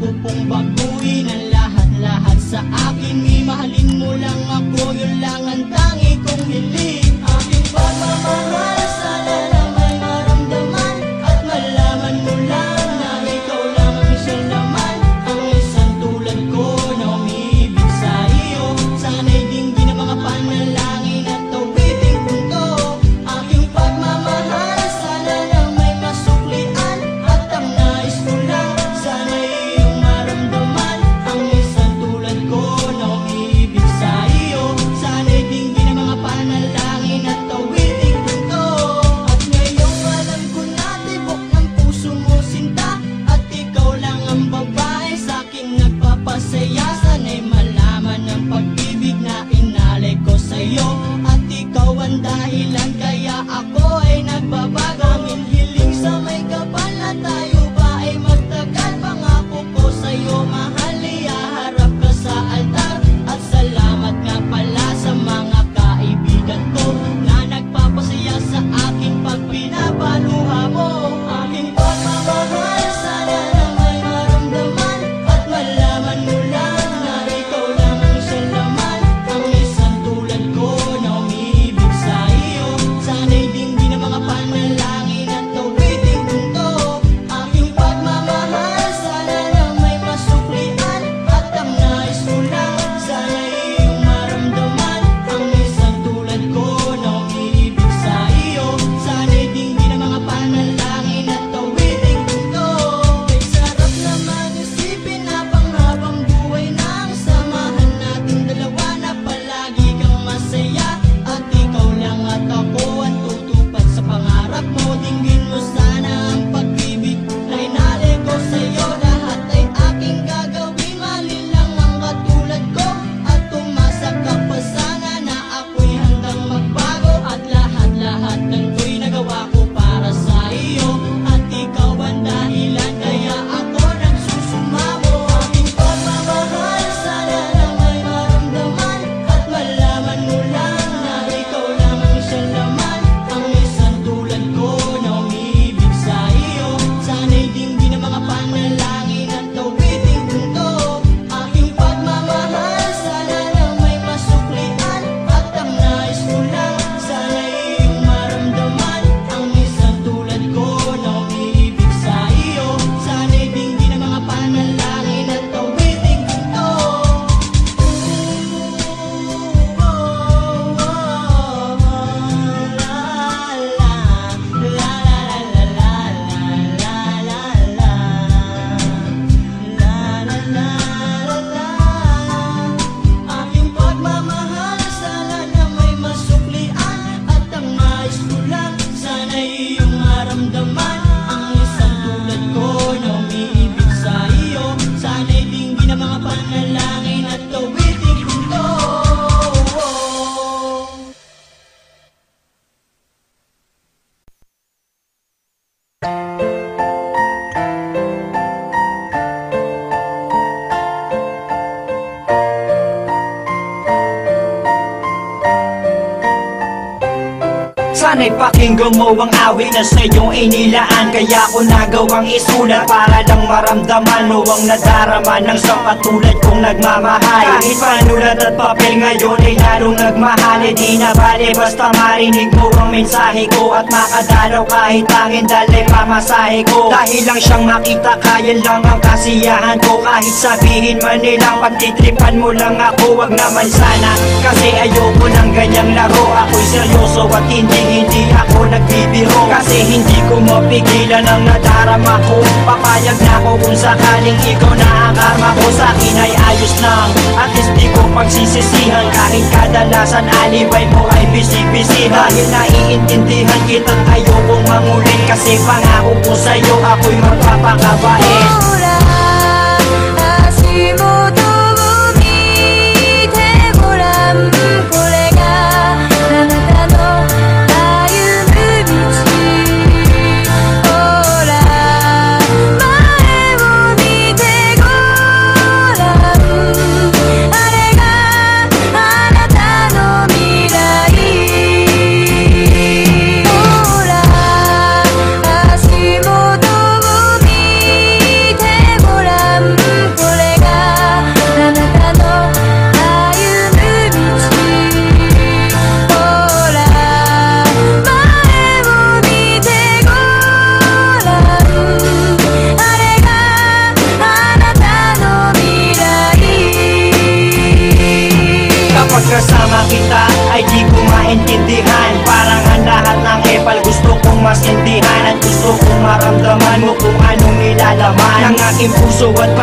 ko pong baguhin ang lahat-lahat sa akin. Sana'y pakinggan mo ang awit na sa iyong inilaan. Kaya ko nagawang isulat para lang maramdaman mo ang nadarama Ng sa katulad kong nagmamahal. Kahit panulat at papel ngayon ay lalong nagmahal. E di na bale basta marinig mo ang mensahe ko At makadalaw kahit tangin dalay pamasahe ko. Dahil lang siyang makita kaya lang ang kasiyahan ko. Kahit sabihin man nilang pagtitripan mo lang ako. Wag naman sana kasi ayoko ng ganyang laro. Ako'y seryoso at hindi hindi ako nagbibiro Kasi hindi ko mapigilan ang nadarama ko. Papayag na ako kung sakaling ikaw na ang karma ko. Sa akin ay ayos lang At least di ko pagsisisihan. Kahit kadalasan alibay mo ay busy-busy. Dahil naiintindihan kita't ayokong mangulin Kasi pangako ko sa'yo ako'y magpapakabait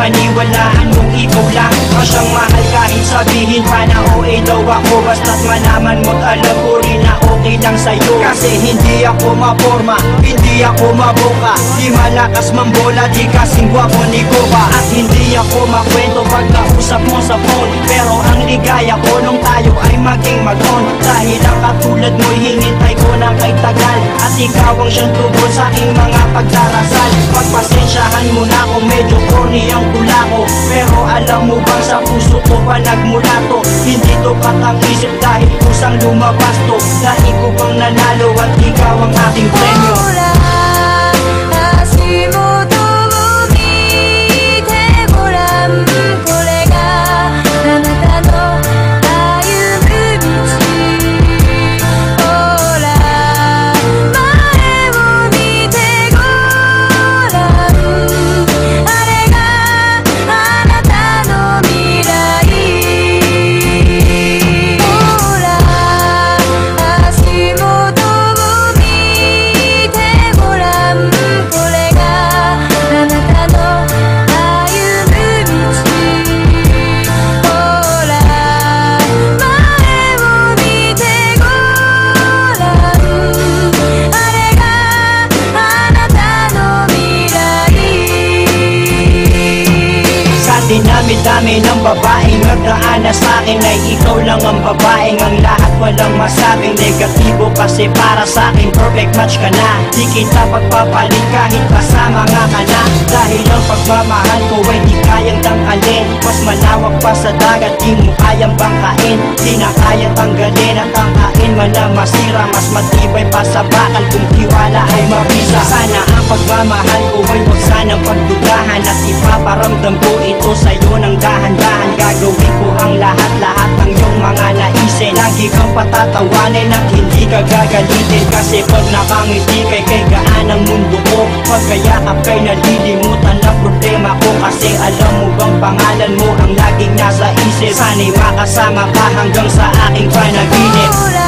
paniwalaan mong ikaw lang. Ang siyang mahal kahit sabihin pa na OA daw ako. Basta't malaman mo't alam ko rin na okay lang sa'yo. Kasi hindi ako maporma, hindi ako maboka Di malakas mambola, di kasing gwapo ni Goba At hindi ako makwento pagkausap mo sa phone. Pero ang ligaya ko nung tayo ay maging mag-on. Dahil ang katulad mo'y hinintay ko ng kay tagal. At ikaw ang siyang tugon sa aking mga pagdarasal. Pagpasensyahan mo na kung medyo corny ang tula ko. Pero alam mo bang sa puso ko pa nagmula to? Hindi to katang-isip dahil kusang lumabas to. Dahil ko bang nanalo at ikaw ang aking premyo akin Ay ikaw lang ang babaeng ang lahat. Walang masabing negatibo Kasi para sa akin perfect match ka na. Di kita pagpapalit kahit kasama nga ka na. Dahil ang pagmamahal ko ay di kayang tangkalin Mas malawak pa sa dagat di mo kayang bangkain. Di na kayang tanggalin at ang kain man na masira. Mas matibay pa sa bakal kung tiwala ay mabisa Sana ang pagmamahal ko ay huwag sanang pagdudahan At ipaparamdam ko ito sa'yo ng dahan-dahan. Gagawin ko ang lahat-lahat ng iyong mga naisin. Lagi kang patatawanin at hindi ka gagalitin. Kasi pag nakangiti kay kay gaan ang mundo ko Pagkayakap kay nalilimutan ang problema ko. Kasi alam mo bang pangalan mo ang laging nasa isip? Sana'y makasama ka hanggang sa aking panaginip